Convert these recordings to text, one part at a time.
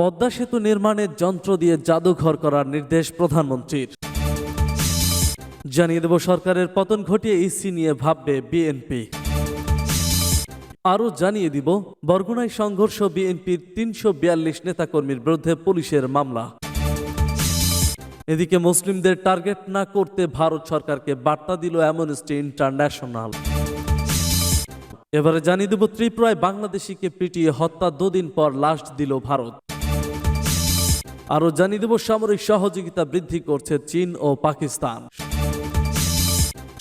পদ্মা সেতু নির্মাণের যন্ত্র দিয়ে জাদুঘর করার নির্দেশ প্রধানমন্ত্রীর। জানিয়ে দেব সরকারের পতন ঘটিয়ে ইসি নিয়ে ভাববে বিএনপি। আরও জানিয়ে দিব, বরগুনায় সংঘর্ষ বিএনপির তিনশো বিয়াল্লিশ নেতাকর্মীর বিরুদ্ধে পুলিশের মামলা। এদিকে মুসলিমদের টার্গেট না করতে ভারত সরকারকে বার্তা দিল অ্যামনেস্টি ইন্টারন্যাশনাল। এবারে জানিয়ে দেব, ত্রিপুরায় বাংলাদেশিকে পিটিয়ে হত্যা দুদিন পর লাশ দিল ভারত। আরও জানিয়ে দেব সামরিক সহযোগিতা বৃদ্ধি করছে চীন ও পাকিস্তান।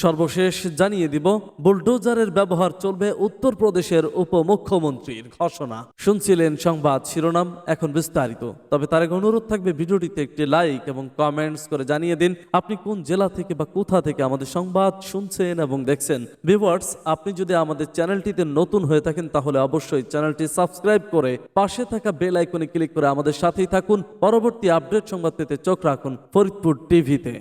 সর্বশেষ জানিয়ে দিব, বুলডোজারের ব্যবহার চলবে উত্তরপ্রদেশের উপমুখ্যমন্ত্রীর ঘোষণা। শুনছিলেন সংবাদ শিরোনাম, এখন বিস্তারিত। তবে তার অনুরোধ থাকবে ভিডিওটিতে একটি লাইক এবং কমেন্টস করে জানিয়ে দিন, আপনি কোন জেলা থেকে বা কোথা থেকে আমাদের সংবাদ শুনছেন এবং দেখছেন। ভিউয়ার্স, আপনি যদি আমাদের চ্যানেলটিতে নতুন হয়ে থাকেন, তাহলে অবশ্যই চ্যানেলটি সাবস্ক্রাইব করে পাশে থাকা বেল আইকনে ক্লিক করে আমাদের সাথেই থাকুন। পরবর্তী আপডেট সংবাদ পেতে চোখ রাখুন ফরিদপুর টিভিতে।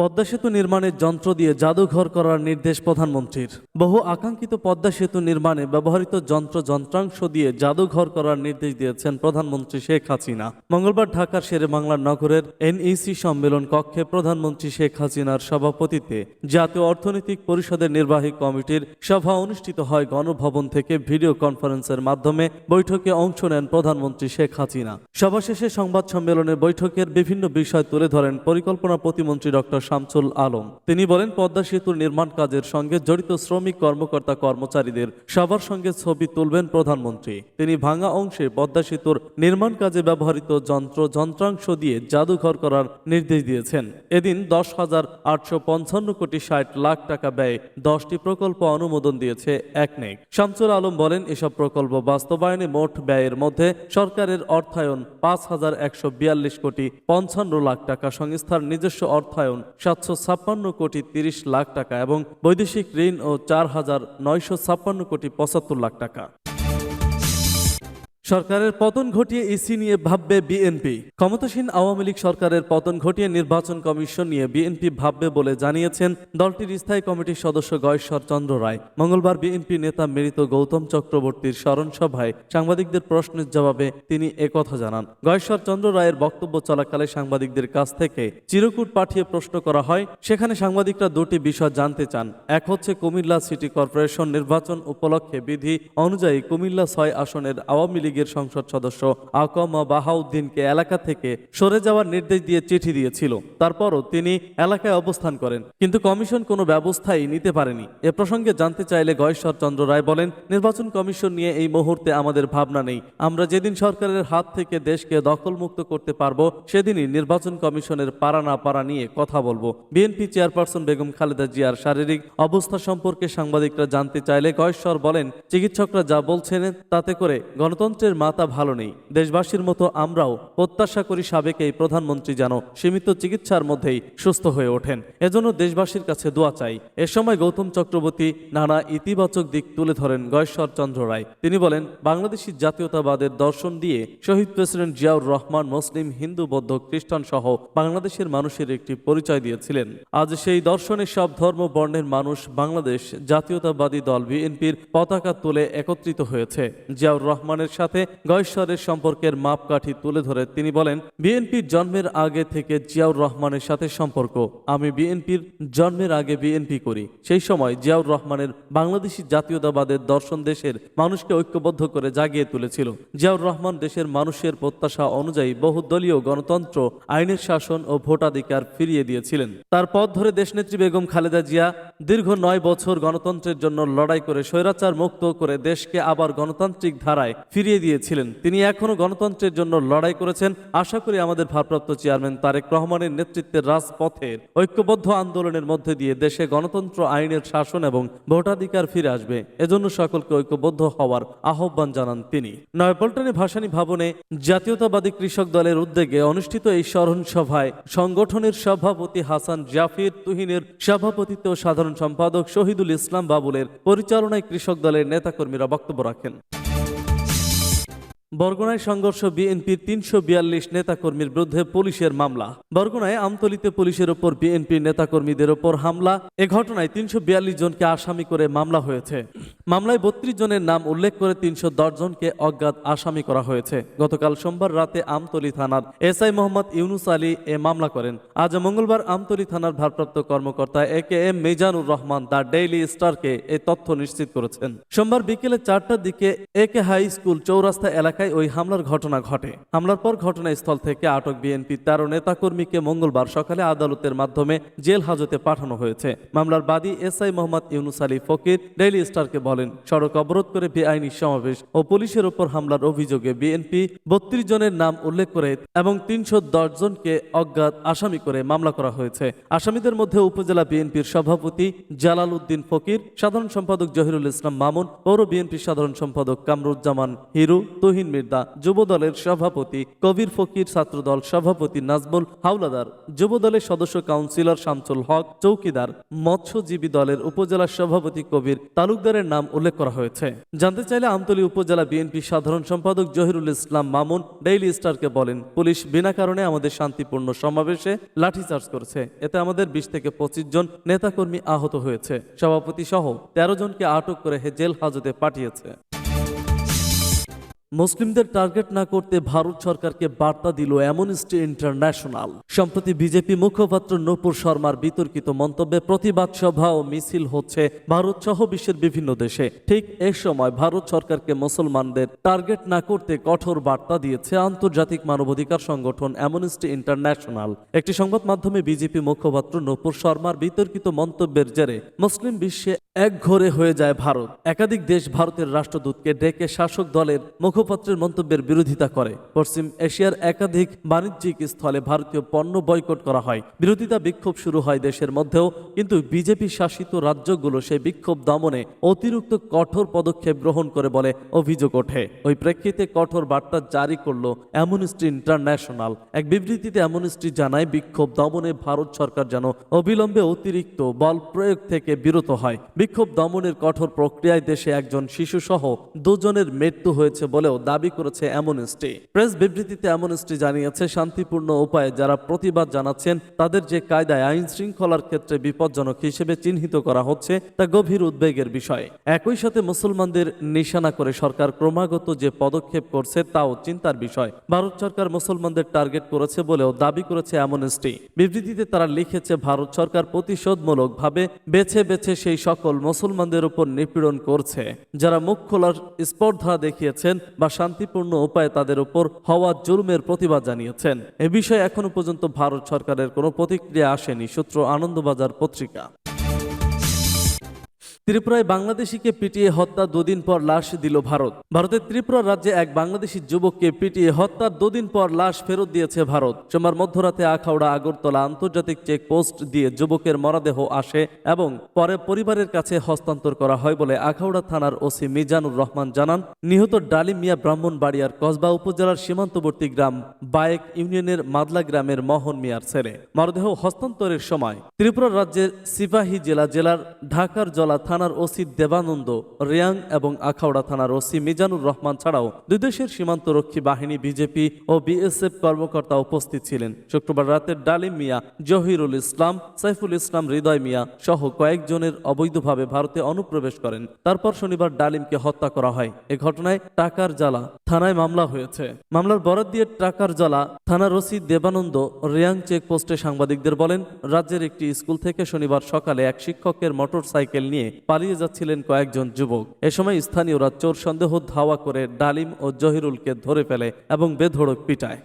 পদ্মা সেতু নির্মাণের যন্ত্র দিয়ে জাদুঘর করার নির্দেশ প্রধানমন্ত্রীর। বহু আকাঙ্ক্ষিত পদ্মা সেতু নির্মাণে ব্যবহৃত যন্ত্র যন্ত্রাংশ দিয়ে জাদুঘর করার নির্দেশ দিয়েছেন প্রধানমন্ত্রী শেখ হাসিনা। মঙ্গলবার ঢাকার শেরে বাংলার নগরের এনইসি সম্মেলন কক্ষে প্রধানমন্ত্রী শেখ হাসিনার সভাপতিত্বে জাতীয় অর্থনৈতিক পরিষদের নির্বাহী কমিটির সভা অনুষ্ঠিত হয় গণভবন থেকে ভিডিও কনফারেন্সের মাধ্যমে। বৈঠকে অংশ নেন প্রধানমন্ত্রী শেখ হাসিনা। সভা শেষে সংবাদ সম্মেলনে বৈঠকের বিভিন্ন বিষয় তুলে ধরেন পরিকল্পনা প্রতিমন্ত্রী ডক্টর শামসুল আলম। তিনি বলেন, পদ্মা সেতুর নির্মাণ কাজের সঙ্গে জড়িত শ্রমিক, কর্মকর্তা, কর্মচারীদের সবার সঙ্গে ছবি তুলবেন প্রধানমন্ত্রী। তিনি ভাঙা অংশে পদ্মা সেতুর নির্মাণ কাজে ব্যবহৃত যন্ত্র, যন্ত্রাংশ দিয়ে জাদুঘর করার নির্দেশ দিয়েছেন। এদিন দশ হাজার আটশো পঞ্চান্ন কোটি ষাট লাখ টাকা ব্যয়ে দশটি প্রকল্প অনুমোদন দিয়েছে একনেক শামসুল আলম বলেন, এসব প্রকল্প বাস্তবায়নে মোট ব্যয়ের মধ্যে সরকারের অর্থায়ন পাঁচ হাজার একশো বিয়াল্লিশ কোটি পঞ্চান্ন লাখ টাকা, সংস্থার নিজস্ব অর্থায়ন সাতশো ছাপ্পান্ন কোটি তিরিশ লাখ টাকা এবং বৈদেশিক ঋণ ও চার হাজার নয়শো ছাপ্পান্ন কোটি পঁচাত্তর লাখ টাকা। সরকারের পতন ঘটিয়ে ইসি নিয়ে ভাববে বিএনপি। ক্ষমতাসীন আওয়ামী লীগ সরকারের পতন ঘটিয়ে নির্বাচন কমিশন নিয়ে বিএনপি ভাববে বলে জানিয়েছেন দলটির স্থায়ী কমিটির সদস্য গয়েশ্বর চন্দ্র রায়। মঙ্গলবার বিএনপি নেতা মৃত গৌতম চক্রবর্তীর স্মরণ সভায় সাংবাদিকদের প্রশ্নের জবাবে তিনি একথা জানান। গয়েশ্বর চন্দ্র রায়ের বক্তব্য চলাকালে সাংবাদিকদের কাছ থেকে চিরকুট পাঠিয়ে প্রশ্ন করা হয়, সেখানে সাংবাদিকরা দুটি বিষয় জানতে চান। এক হচ্ছে কুমিল্লা সিটি কর্পোরেশন নির্বাচন উপলক্ষে বিধি অনুযায়ী কুমিল্লা ছয় আসনের আওয়ামী লীগের সংসদ সদস্য আকম বাহাউদ্দিনকে এলাকা থেকে সরে যাওয়ার নির্দেশ দিয়ে চিঠি দিয়েছিল। তারপরও তিনি এলাকায় অবস্থান করেন, কিন্তু কমিশন কোনো ব্যবস্থাই নিতে পারেনি। এ প্রসঙ্গে জানতে চাইলে গয়েশ্বর চন্দ্র রায় বলেন, নির্বাচন কমিশন নিয়ে এই মুহূর্তে আমাদের ভাবনা নেই। আমরা যেদিন সরকারের হাত থেকে দেশকে দখলমুক্ত করতে পারব, সেদিনই নির্বাচন কমিশনের পারা না পারা নিয়ে কথা বলব। বিএনপি চেয়ারপারসন বেগম খালেদা জিয়ার শারীরিক অবস্থা সম্পর্কে সাংবাদিকরা জানতে চাইলে গয়েশ্বর বলেন, চিকিৎসকরা যা বলছেন তাতে করে গণতন্ত্রের মাথা ভালো নেই। দেশবাসীর মতো আমরাও প্রত্যাশা করি সাবেক এই প্রধানমন্ত্রী যেন সীমিত চিকিৎসার মধ্যেই সুস্থ হয়ে ওঠেন। এজন্য দেশবাসীর কাছে দোয়া চাই। এ সময় গৌতম চক্রবর্তী নানা ইতিবাচক দিক তুলে ধরেন গয়েশ্বর চন্দ্র রায়। তিনি বলেন, বাংলাদেশি জাতীয়তাবাদের দর্শন দিয়ে শহীদ প্রেসিডেন্ট জিয়াউর রহমান মুসলিম, হিন্দু, বৌদ্ধ, খ্রিস্টান সহ বাংলাদেশের মানুষের একটি পরিচয় দিয়েছিলেন। আজ সেই দর্শনে সব ধর্ম বর্ণের মানুষ বাংলাদেশ জাতীয়তাবাদী দল বিএনপির পতাকা তুলে একত্রিত হয়েছে। জিয়াউর রহমানের সাথে গয়েশ্বরের সম্পর্কের মাপকাঠি তুলে ধরে তিনি বলেন, বিএনপির জন্মের আগে থেকে জিয়াউর রহমানের সাথে সম্পর্ক। আমি বিএনপির জন্মের আগে বিএনপি করি। সেই সময় জিয়াউর রহমানের বাংলাদেশি জাতীয়তাবাদের দর্শন দেশের মানুষকে ঐক্যবদ্ধ করে জাগিয়ে তুলেছিল। জিয়াউর রহমান দেশের মানুষের প্রত্যাশা অনুযায়ী বহুদলীয় গণতন্ত্র, আইনের শাসন ও ভোটাধিকার ফিরিয়ে দিয়েছিলেন। তার পথ ধরে দেশনেত্রী বেগম খালেদা জিয়া দীর্ঘ নয় বছর গণতন্ত্রের জন্য লড়াই করে স্বৈরাচার মুক্ত করে দেশকে আবার গণতান্ত্রিক ধারায় ফিরিয়ে দিয়েছিলেন। তিনি এখনও গণতন্ত্রের জন্য লড়াই করেছেন। আশা করি আমাদের ভারপ্রাপ্ত চেয়ারম্যান তারেক রহমানের নেতৃত্বের রাজপথের ঐক্যবদ্ধ আন্দোলনের মধ্যে দিয়ে দেশে গণতন্ত্র আইনের শাসন এবং ভোটাধিকার ফিরে আসবে। এজন্য সকলকে ঐক্যবদ্ধ হওয়ার আহ্বান জানান তিনি। নয়পল্টনে ভাসানী ভবনে জাতীয়তাবাদী কৃষক দলের উদ্যোগে অনুষ্ঠিত এই স্মরণ সভায় সংগঠনের সভাপতি হাসান জাফির, তুহিনের সভাপতিত্ব সাধারণ সম্পাদক শহীদুল ইসলাম বাবুলের পরিচালনায় কৃষক দলের নেতাকর্মীরা বক্তব্য রাখেন। বরগুনায় সংঘর্ষ, বিএনপির তিনশো বিয়াল্লিশ নেতাকর্মীর বিরুদ্ধে পুলিশের মামলা। বরগুনায় আমতলিতে পুলিশের ওপর বিএনপির নেতাকর্মীদের ওপর হামলা। এ ঘটনায় তিনশো বিয়াল্লিশ জনকে আসামি করে মামলা হয়েছে। মামলায় বত্রিশ জনের নাম উল্লেখ করে তিনশো দশ জনকে অজ্ঞাত আসামি করা হয়েছে। গতকাল সোমবার রাতে আমতলী থানার এসআই মোহাম্মদ ইউনুস আলী এ মামলা করেন। আজ মঙ্গলবার আমতলী থানার ভারপ্রাপ্ত কর্মকর্তা A K M Mezanur Rahman the Daily স্টারকে এই তথ্য নিশ্চিত করেছেন। সোমবার বিকেলে চারটার দিকে এ কে হাই স্কুল চৌরাস্তা এলাকায় ওই হামলার ঘটনা ঘটে। হামলার পর ঘটনাস্থল থেকে আটক বিএনপি তেরো নেতাকর্মীকে মঙ্গলবার সকালে আদালতের মাধ্যমে জেল হাজতে পাঠানো হয়েছে। মামলার বাদী এসআই মোহাম্মদ ইউনুস আলী ফকির ডেইলি স্টারকে বলেন, সড়ক অবরোধ করে বেআইনি সমাবেশ ও পুলিশের ওপর হামলার অভিযোগে বিএনপি বত্রিশ জনের নাম উল্লেখ করে এবং তিনশো দশ জনকে অজ্ঞাত আসামি করে মামলা করা হয়েছে। আসামিদের মধ্যে উপজেলা বিএনপির সভাপতি জালাল উদ্দিন ফকির, সাধারণ সম্পাদক জহিরুল ইসলাম মামুন, পৌর বিএনপির সাধারণ সম্পাদক কামরুজ্জামান হিরু, তহিন মির্দা যুব দলের সভাপতি, কবির ফকির ছাত্রদল সভাপতি নাজমুল হাওলাদার যুব দলের সদস্য কাউন্সিলর শামসুল হক, চৌকিদার, মৎস্যজীবী দলের উপজেলা সভাপতি কবির তালুকদারের নাম উল্লেখ করা হয়েছে। জানতে চাইলে আমতলী উপজেলা বিএনপি সাধারণ সম্পাদক জহিরুল ইসলাম মামুন ডেইলি স্টারকে বলেন, পুলিশ বিনা কারণে আমাদের শান্তিপূর্ণ সমাবেশে লাঠিচার্জ করেছে। এতে আমাদের বিশ থেকে পঁচিশ জন নেতাকর্মী আহত হয়েছে। সভাপতি সহ তেরো জনকে আটক করে হে জেল হাজতে পাঠিয়েছে। মুসলিমদের টার্গেট না করতে ভারত সরকারকে বার্তা দিল অ্যামনিস্টি ইন্টারন্যাশনাল। সম্প্রতি বিজেপি মুখপাত্র নূপুর শর্মার বিতর্কিত মন্তব্যে প্রতিবাদ সভা ও মিছিল হচ্ছে ভারত সহ বিশ্বের বিভিন্ন দেশে। ঠিক এ সময় ভারত সরকারকে মুসলমানদের টার্গেট না করতে কঠোর বার্তা দিয়েছে আন্তর্জাতিক মানবাধিকার সংগঠন অ্যামনিস্টি ইন্টারন্যাশনাল। একটি সংবাদ মাধ্যমে বিজেপি মুখপাত্র নূপুর শর্মার বিতর্কিত মন্তব্যের জেরে মুসলিম বিশ্বে এক ঘরে হয়ে যায় ভারত। একাধিক দেশ ভারতের রাষ্ট্রদূতকে ডেকে শাসক দলের মুখপাত্রের মন্তব্যের বিরোধিতা করে। পশ্চিম এশিয়ার একাধিক বাণিজ্যিক স্থলে ভারতীয় পণ্য বয়কট করা হয়। বিরোধিতা বিক্ষোভ শুরু হয় দেশের মধ্যেও, কিন্তু বিজেপি শাসিত রাজ্যগুলো সেই বিক্ষোভ দমনে অতিরিক্ত কঠোর পদক্ষেপ গ্রহণ করে বলে অভিযোগ ওঠে। ওই প্রেক্ষিতে কঠোর বার্তা জারি করল অ্যামনিস্ট্রি ইন্টারন্যাশনাল। এক বিবৃতিতে অ্যামনিস্ট্রি জানায়, বিক্ষোভ দমনে ভারত সরকার যেন অবিলম্বে অতিরিক্ত বল প্রয়োগ থেকে বিরত হয়। বিক্ষোভ দমনের কঠোর প্রক্রিয়ায় দেশে একজন শিশুসহ দুজনের মৃত্যু হয়েছে বলেও দাবি করেছে অ্যামনেস্টি প্রেস বিবৃতিতে অ্যামনেস্টি জানিয়েছে, শান্তিপূর্ণ উপায়ে যারা প্রতিবাদ জানাচ্ছেন, তাদের যে কায়দায় আইন শৃঙ্খলার ক্ষেত্রে বিপজ্জনক হিসেবে চিহ্নিত করা হচ্ছে, তা গভীর উদ্বেগের বিষয়। একই সাথে মুসলমানদের নিশানা করে সরকার ক্রমাগত যে পদক্ষেপ করছে, তাও চিন্তার বিষয়। ভারত সরকার মুসলমানদের টার্গেট করেছে বলেও দাবি করেছে অ্যামনেস্টি বিবৃতিতে তারা লিখেছে, ভারত সরকার প্রতিশোধমূলকভাবে বেছে বেছে সেই সকল মুসলমানদের উপর নিপীড়ন করছে। যারা মুখ খোলার স্পর্ধা দেখিয়েছেন বা শান্তিপূর্ণ উপায়ে তাদের উপর হওয়া জুলুমের প্রতিবাদ জানিয়েছেন। এ বিষয়ে এখনও পর্যন্ত ভারত সরকারের কোনো প্রতিক্রিয়া আসেনি, সূত্র আনন্দবাজার পত্রিকা। ত্রিপুরায় বাংলাদেশিকে পিটিয়ে হত্যা দুদিন পর লাশ দিল ভারত। ভারতের ত্রিপুরা রাজ্যে এক বাংলাদেশি যুবককে পিটিয়ে হত্যার দুদিন পর লাশ ফেরত দিয়েছে ভারত। সোমবার মধ্যরাতে আখাউড়া, আগরতলা আন্তর্জাতিক চেকপোস্ট দিয়ে যুবকের মরদেহ আসে এবং পরে পরিবারের কাছে হস্তান্তর করা হয় বলে আখাউড়া থানার ওসি মিজানুর রহমান জানান। নিহত ডালিম মিয়া ব্রাহ্মণবাড়িয়ার কসবা উপজেলার সীমান্তবর্তী গ্রাম বায়েক ইউনিয়নের মাদলা গ্রামের মোহন মিয়ার ছেলে। মরদেহ হস্তান্তরের সময় ত্রিপুরা রাজ্যের সিপাহী জেলা জেলার ঢাকার জলা থানার ওসি দেবানন্দ, রিয়াং এবং আখাউড়া থানার ওসি মিজানুর রহমান ছাড়াও দুই দেশের সীমান্তরক্ষী বাহিনী, বিজেপি ও বিএসএফ কর্মকর্তা উপস্থিত ছিলেন। শুক্রবার রাতে ডালিম মিয়া, জহিরুল ইসলাম, সাইফুল ইসলাম, হৃদয় মিয়া সহ কয়েকজনের অবৈধভাবে ভারতে অনুপ্রবেশ করেন। তারপর শনিবার ডালিমকে হত্যা করা হয়। এ ঘটনায় টাকার জ্বালা থানায় মামলা হয়েছে। মামলার বরাদ দিয়ে টাকার জ্বালা থানার ওসি দেবানন্দ, রিয়াং চেকপোস্টে সাংবাদিকদের বলেন, রাজ্যের একটি স্কুল থেকে শনিবার সকালে এক শিক্ষকের মোটর সাইকেল নিয়ে পালিয়ে যাচ্ছিলেন কয়েকজন যুবক। এ সময় স্থানীয়রা চোর সন্দেহ ধাওয়া করে ডালিম ও জহিরুলকে ধরে ফেলে এবং বেধড়ক পিটায়।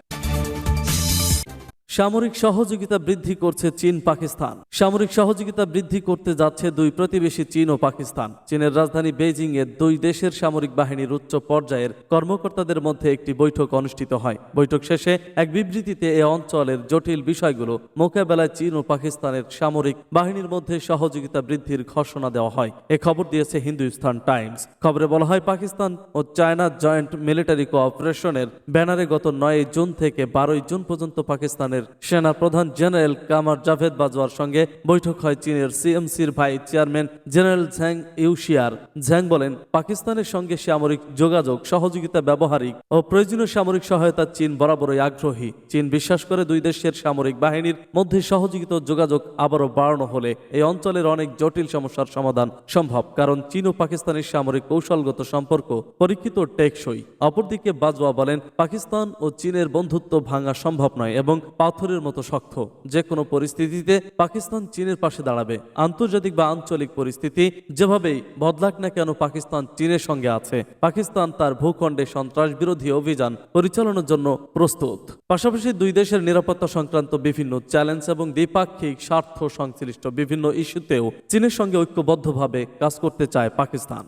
সামরিক সহযোগিতা বৃদ্ধি করছে চীন, পাকিস্তান। সামরিক সহযোগিতা বৃদ্ধি করতে যাচ্ছে দুই প্রতিবেশী চীন ও পাকিস্তান। চীনের রাজধানী বেইজিং এ দুই দেশের সামরিক বাহিনীর উচ্চ পর্যায়ের কর্মকর্তাদের মধ্যে একটি বৈঠক অনুষ্ঠিত হয়। বৈঠক শেষে এক বিবৃতিতে এ অঞ্চলের জটিল বিষয়গুলো মোকাবেলায় চীন ও পাকিস্তানের সামরিক বাহিনীর মধ্যে সহযোগিতা বৃদ্ধির ঘোষণা দেওয়া হয়। এ খবর দিয়েছে হিন্দুস্তান টাইমস। খবরে বলা হয়, পাকিস্তান ও চায়না জয়েন্ট মিলিটারি কোঅপারেশনের ব্যানারে গত নয় জুন থেকে বারোই জুন পর্যন্ত পাকিস্তানের সেনা প্রধান জেনারেল কামার জাভেদ বাজওয়ার সঙ্গে বৈঠক হয় চীনের সিএমসির ভাই চেয়ারম্যান জেনারেল ঝ্যাং ইউশিয়ার। ঝ্যাং বলেন, পাকিস্তানের সঙ্গে সামরিক যোগাযোগ, সহযোগিতা ব্যবহারিক ও প্রয়োজনীয় সামরিক সহায়তা চীন বরাবরই আগ্রহী। চীন বিশ্বাস করে দুই দেশের সামরিক বাহিনীর মধ্যে সহযোগিতা যোগাযোগ আবারও বাড়ানো হলে এই অঞ্চলের অনেক জটিল সমস্যার সমাধান সম্ভব, কারণ চীন ও পাকিস্তানের সামরিক কৌশলগত সম্পর্ক পরীক্ষিত টেকসই। অপরদিকে বাজওয়া বলেন, পাকিস্তান ও চীনের বন্ধুত্ব ভাঙা সম্ভব নয় এবং পাথরের মতো শক্ত। যে কোনো পরিস্থিতিতে পাকিস্তান চীনের পাশে দাঁড়াবে। আন্তর্জাতিক বা আঞ্চলিক পরিস্থিতি যেভাবেই বদলাক না কেন পাকিস্তান চীনের সঙ্গে আছে। পাকিস্তান তার ভূখণ্ডে সন্ত্রাস বিরোধী অভিযান পরিচালনার জন্য প্রস্তুত। পাশাপাশি দুই দেশের নিরাপত্তা সংক্রান্ত বিভিন্ন চ্যালেঞ্জ এবং দ্বিপাক্ষিক স্বার্থ সংশ্লিষ্ট বিভিন্ন ইস্যুতেও চীনের সঙ্গে ঐক্যবদ্ধভাবে কাজ করতে চায় পাকিস্তান।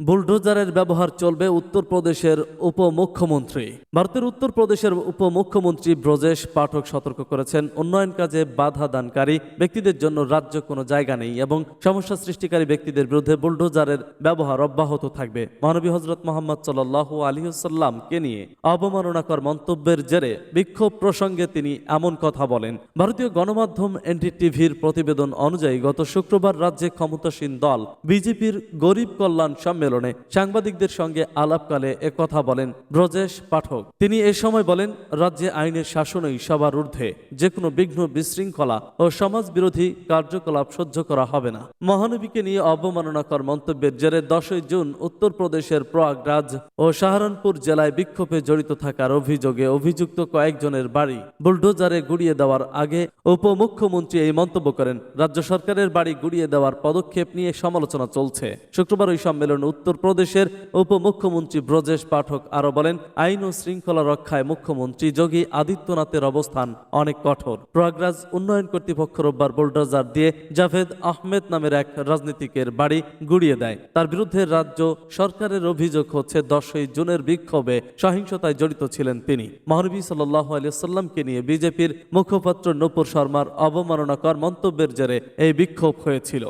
বুলডোজারের ব্যবহার চলবে উত্তরপ্রদেশের উপমুখ্যমন্ত্রী। ভারতের উত্তরপ্রদেশের উপমুখ্যমন্ত্রী ব্রজেশ পাঠক সতর্ক করেছেন, উন্নয়ন কাজে বাধা দানকারী ব্যক্তিদের জন্য রাজ্য কোনো জায়গা নেই এবং সমস্যা সৃষ্টিকারী ব্যক্তিদের বিরুদ্ধে বুলডোজারের ব্যবহার অব্যাহত থাকবে। মহানবী হজরত মোহাম্মদ সাল্লাহ আলিহাসাল্লামকে নিয়ে অবমাননাকর মন্তব্যের জেরে বিক্ষোভ প্রসঙ্গে তিনি এমন কথা বলেন, ভারতীয় গণমাধ্যম এনডিটিভির প্রতিবেদন অনুযায়ী গত শুক্রবার রাজ্যে ক্ষমতাসীন দল, বিজেপির গরিব কল্যাণ সম্মেলনে সাংবাদিকদের সঙ্গে আলাপকালে কথা বলেন ব্রজেশ পাঠক। তিনি এ সময় বলেন, রাজ্যে আইনের শাসনই সবার ঊর্ধ্বে। যে কোনো বিঘ্ন বিশৃঙ্খলা ও সমাজ বিরোধী কার্যকলাপ সহ্য করা হবে না। মহানবীকে নিয়ে অবমাননাকর মন্তব্যের জেরে দশই জুন উত্তরপ্রদেশের প্রয়াগরাজ ও সাহারানপুর জেলায় বিক্ষোভে জড়িত থাকার অভিযোগে অভিযুক্ত কয়েকজনের বাড়ি বুলডোজারে গুড়িয়ে দেওয়ার আগে উপমুখ্যমন্ত্রী এই মন্তব্য করেন, রাজ্য সরকারের বাড়ি গুড়িয়ে দেওয়ার পদক্ষেপ নিয়ে সমালোচনা চলছে। শুক্রবার ওই সম্মেলনে উত্তরপ্রদেশের উপমুখ্যমন্ত্রী ব্রজেশ পাঠক আরও বলেন, আইন ও শৃঙ্খলা রক্ষায় মুখ্যমন্ত্রী যোগী আদিত্যনাথের অবস্থান অনেক কঠোর। প্রয়াগরাজ উন্নয়ন কর্তৃপক্ষ রোববার বুলডোজার দিয়ে জাভেদ আহমেদ নামের এক রাজনীতিকের বাড়ি গুড়িয়ে দেয়। তার বিরুদ্ধে রাজ্য সরকারের অভিযোগ হচ্ছে, দশই জুনের বিক্ষোভে সহিংসতায় জড়িত ছিলেন তিনি। মহানবী সাল্লাহ আলিয়াল্লামকে নিয়ে বিজেপির মুখপাত্র নূপুর শর্মার অবমাননাকর মন্তব্যের জেরে এই বিক্ষোভ হয়েছিল।